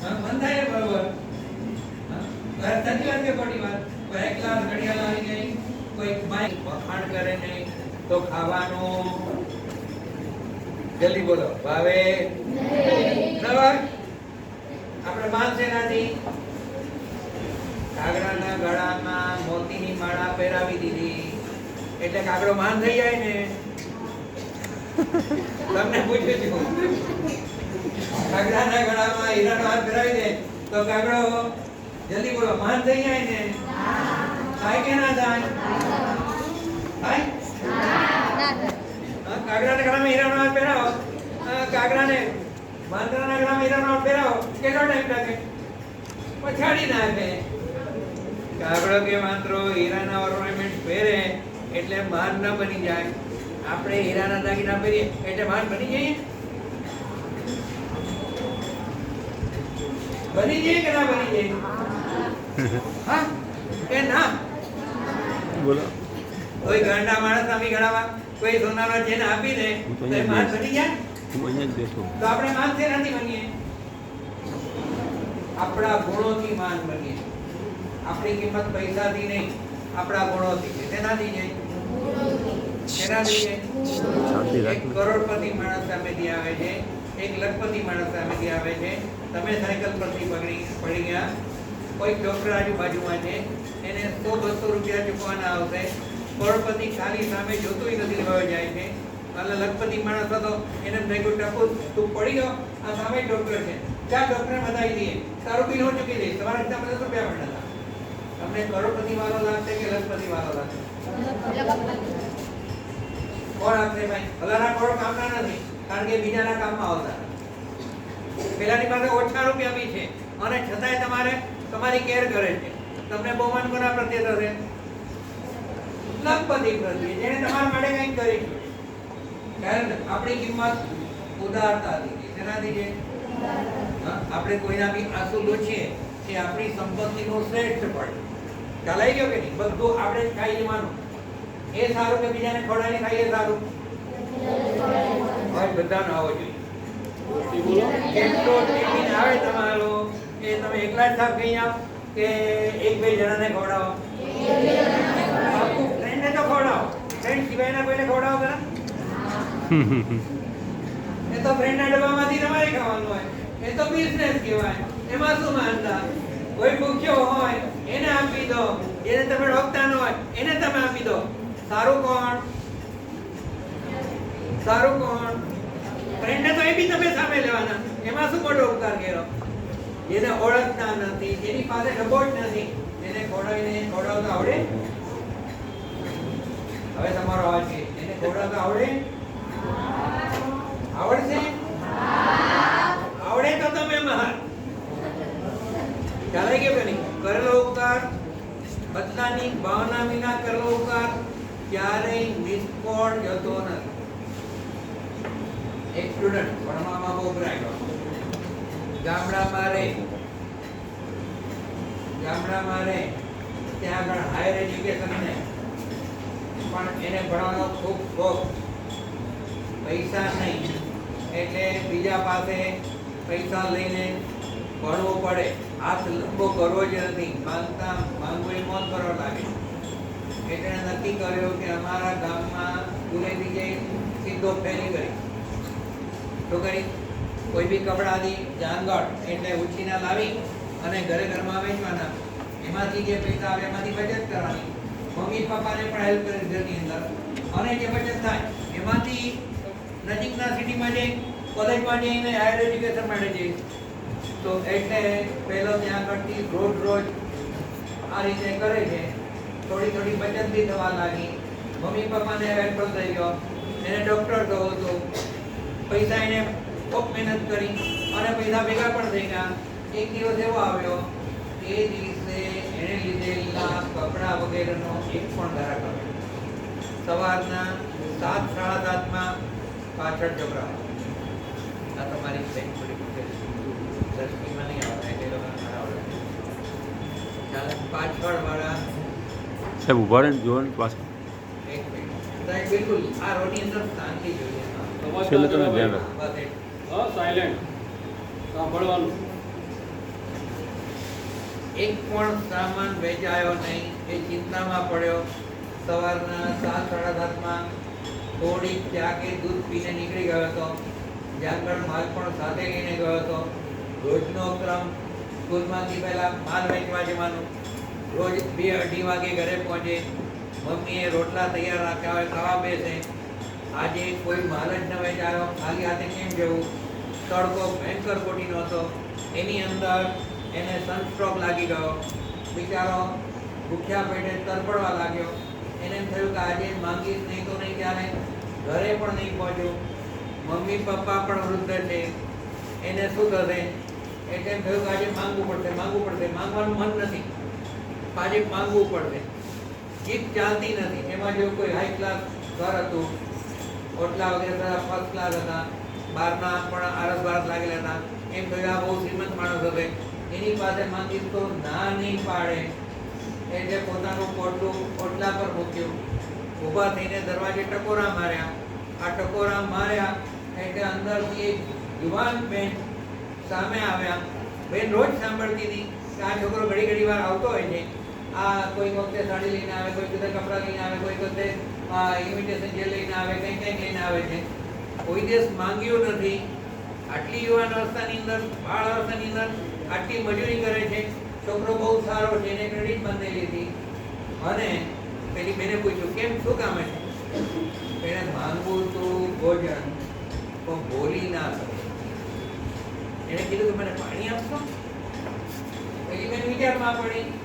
મન થાય બરોબર. સાચી વાત કે ખોટી વાત. કોઈ એક ગ્લાસ ઘડિયાળ આવી ગઈ, કોઈ માઈક વખાણ કરે નહીં તો ખાવાનું. જલ્દી બોલો, ભાવે? બરાબર? આપણે માલ છે નાથી કાગડાના ગળામાં મોતીની માળા પહેરાવી દીધી. એટલે કાગડો માન થઈ જાય ને. તમને પૂછ્યું છું. કાગડાના ગળામાં હીરાનો હાથ પહેરાવી દે, તો કાગડો જલ્દી બોલો, માન થઈ જાય ને? થાય કે ના થાય? કાગડાના ગળામાં હીરાનો હાથ પહેરાવો. કાગડાને વાંદરાના ગળામાં હીરાનો હાથ પહેરાવો. કેટલો ટાઈમ લાગે? પછાડી નાખે. કાગડો કે વાંદરો હીરાના ઓર્નામેન્ટ પહેરે, એટલે માન ન બની જાય. આપણે હીરાના દાગીના પહેરીએ, એટલે માન બની જઈએ? બની જઈએ કે ના બની જઈએ હા? કે ના? બોલો. કોઈ ગાંડા માણસ આમી ગણાવા કોઈ સોનાનો જેને આપી દે તો એ માન બની જાય? હું અહીંયા જ બેઠો તો આપણે માન નથી બનીએ આપણા ગુણોથી માન બનીએ. આપણી કિંમત પૈસાથી નહીં આપણા ગુણોથી છે તેનાથી જાય શેનાથી છે એક કરોડપતિ માણસ સામેથી આવે છે. એક લખપતિ માણસ સામેથી આવે છે. તમે સાયકલ પરથી પકડી પડી ગયા. કોઈ ડોક્ટર આજુબાજુમાં છે. એને સો બસો રૂપિયા ચૂકવાના આવશે. કરોડપતિ ખાલી સામે જોતું નથી લેવા જાય છે. એટલે લખપતિ માણસ હતો. એને મેં કહ્યું ટપુ તું પડી ગયો. આ સામે ડોક્ટર છે. ચાર ડોક્ટરને બતાવી દઈએ. તારું બિલ હું ચૂકી દઈશ. તમારા રીતના પચાસ રૂપિયા મળે તમને કરોડપતિ વાળો લાગશે કે લખપતિ વાળો લાગશે? કોણ આપશે ભાઈ? ભલાના કોણ કામના નથી. કારણ કે બીજાના કામમાં આવતા. પેલાની પાસે ઓછા રૂપિયા બી છે. અને છતાંય તમારે, તમારી કેર કરે છે. તમને બહુમાન કોના પ્રત્યે થશે? લખપતિ પ્રત્યે. જેને તમારા માટે કંઈક કરી કારણ આપણી કિંમત ઉદારતા દીધી શેનાથી છે? આપણે કોઈના બી આંસુ લૂછીએ એ આપણી સંપત્તિનો શ્રેષ્ઠ ખ્યાલ આવી ગયો કે નહીં? બધું આપણે ખાઈ જવાનું એ સારું કે બીજાને ખવડાવીને ખાઈએ સારું? ભાઈ બધાનો આવો જોઈએ. આવે તમારો એ તમે એકલા જ સાફ ખાઈ આવો, કે એક બે જણાને ખવડાવો? ફ્રેન્ડને તો ખવડાવો. ફ્રેન્ડ સિવાયના કોઈને ખવડાવો ખરા? એ તો ફ્રેન્ડના ડબ્બામાંથી તમારે ખાવાનું હોય. એ તો બિઝનેસ કહેવાય. એમાં શું માનતા? કોઈ ભૂખ્યો હોય, એને આપી દો. જેને તમે રોકતા ન હોય, એને તમે આપી દો. સારું કોણ? સારું કોણ? ફ્રેન્ડને તો એ બી તમે સામે લેવાના. એમાં શું મોટો ઉપકાર કર્યો? જેને ઓળખતા નથી જેની પાસે ડબો જ નથી. એને ખોડાવીને ખવડાવતા આવડે? હવે તમારો અવાજ છે. એને ખવડાવતા આવડે? આવડશે? આવડે તો તમે મહાન ચાલે કે નહીં? કરેલો ઉપકાર, બદલાની ભાવના વિના કરેલો ઉપકાર ક્યારેય નિષ્ફળ જતો નથી એક સ્ટુડન્ટ ભણવામાં બહુ ગયો ગામડામાં રહે ગામડામાં રહે ત્યાં આગળ હાયર એજ્યુકેશન ને પણ એને ભણવાનો ખૂબ શોખ. પૈસા નહીં, એટલે બીજા પાસે પૈસા લઈને ભણવું પડે. હાથ લંબો કરવો જ નથી. માંગતા માંગવું મોત કરવા લાગે. એટલે નક્કી કર્યો કે અમારા ગામમાં ગુનેથી જઈ સીધો ફેરી કરી. શું કોઈ બી કપડાની જાનગઢ એટલે ઉછીના લાવી અને ઘરે ઘરમાં વેચવાના. એમાંથી જે પૈસા આવે એમાંથી બચત કરવાની. મમ્મી પપ્પાને પણ હેલ્પ કરી ઘરની અંદર. અને જે બચત થાય, એમાંથી નજીકના સિટીમાં જઈ કોલેજમાં જઈને હાયર એજ્યુકેશન માટે જઈ. તો એટલે પહેલો ત્યાં આગળથી રોજ રોજ આ રીતે કરે છે. થોડી થોડી બચત બી થવા લાગી. મમ્મી પપ્પાને હેલ્પ થઈ ગયો. એને ડૉક્ટર થવું હતું પૈસા એને ખૂબ મહેનત કરી અને પૈસા ભેગા પણ થઈ ગયા એક દિવસ એવો આવ્યો એ દિવસે એણે લીધેલા કપડાં વગેરેનો એક પણ ધારા કર્યો સવારના સાત સાડા સાતમાં પાછળ જબરા આ તમારી બેંક દસમીમાં નહીં આવે એ લોકોને ના આવડે પાછળ વાળા સાહેબ ઊભા રહે જોવાનું પાછળ. એક મિનિટ બિલકુલ આ રોડની અંદર શાંતિ જોઈએ છેલ્લે તમે ધ્યાન રાખો. સાયલેન્ટ સાંભળવાનું. એક પણ સામાન વેચાયો નહીં એ ચિંતામાં પડ્યો. સવારના સાત સાડા સાતમાં થોડી ચા કે દૂધ પીને નીકળી ગયો હતો. જાંગળ માલ પણ સાથે લઈને ગયો હતો. રોજનો ક્રમ સ્કૂલમાંથી પહેલાં માલ વેચવા જવાનું. રોજ બે અઢી વાગે ઘરે પહોંચે. મમ્મીએ રોટલા તૈયાર રાખ્યા હોય, ખાવા બેસે. આજે કોઈ માલ જ ન વેચાયો. ખાલી હાથે કેમ જવું? તડકો ભયંકર કોટીનો હતો. એની અંદર એને સનસ્ટ્રોક લાગી ગયો. બિચારો ભૂખ્યા પેટે તરફડવા લાગ્યો. એને એમ થયું કે આજે માંગીશ નહીં તો નહીં ક્યારે? ઘરે પણ નહીં પહોંચ્યું. મમ્મી પપ્પા પણ વૃદ્ધ છે. એને શું થશે? એટલે એમ થયું કે આજે માંગવું પડશે માંગવું પડશે. માંગવાનું મન નથી. આજે માંગવું પડશે. જીત ચાલતી નથી. એમાં જો કોઈ હાઈ ક્લાસ ઘર હતું ઓટલા વગેરે બધા ફર્સ્ટ ક્લાસ હતા બહારના પણ આરસ બારસ લાગેલા હતા. એમ કહ્યું આ બહુ શ્રીમંત માણસ હવે એની પાસે માંગીશ તો ના નહીં પાડે. એટલે પોતાનું પોટલું ઓટલા પર મૂક્યું. ઊભા થઈને દરવાજે ટકોરા માર્યા. આ ટકોરા માર્યા એટલે અંદરથી એક યુવાન બેન સામે આવ્યા. બેન રોજ સાંભળતી હતી કે આ છોકરો ઘડી ઘડી વાર આવતો હોય છે. આ કોઈ વખતે સાડી લઈને આવે, કોઈ વખતે કપડાં લઈને આવે, કોઈ વખતે ઇન્વિટેશન જે લઈને આવે, કંઈ કંઈક લઈને આવે છે. કોઈ દિવસ માંગ્યું નથી. આટલી યુવાન અવસ્થાની અંદર, બાળ અવસ્થાની અંદર આટલી મજૂરી કરે છે. છોકરો બહુ સારો છે, એને ક્રેડિટ બંધાઈ લીધી અને પેલી બેને પૂછ્યું, કેમ, શું કામ છે એને માંગવું તું ભોજન, પણ બોલી ના શકે. એને કીધું કે, મને પાણી આપશો? પેલી બેન વિચારમાં પડી.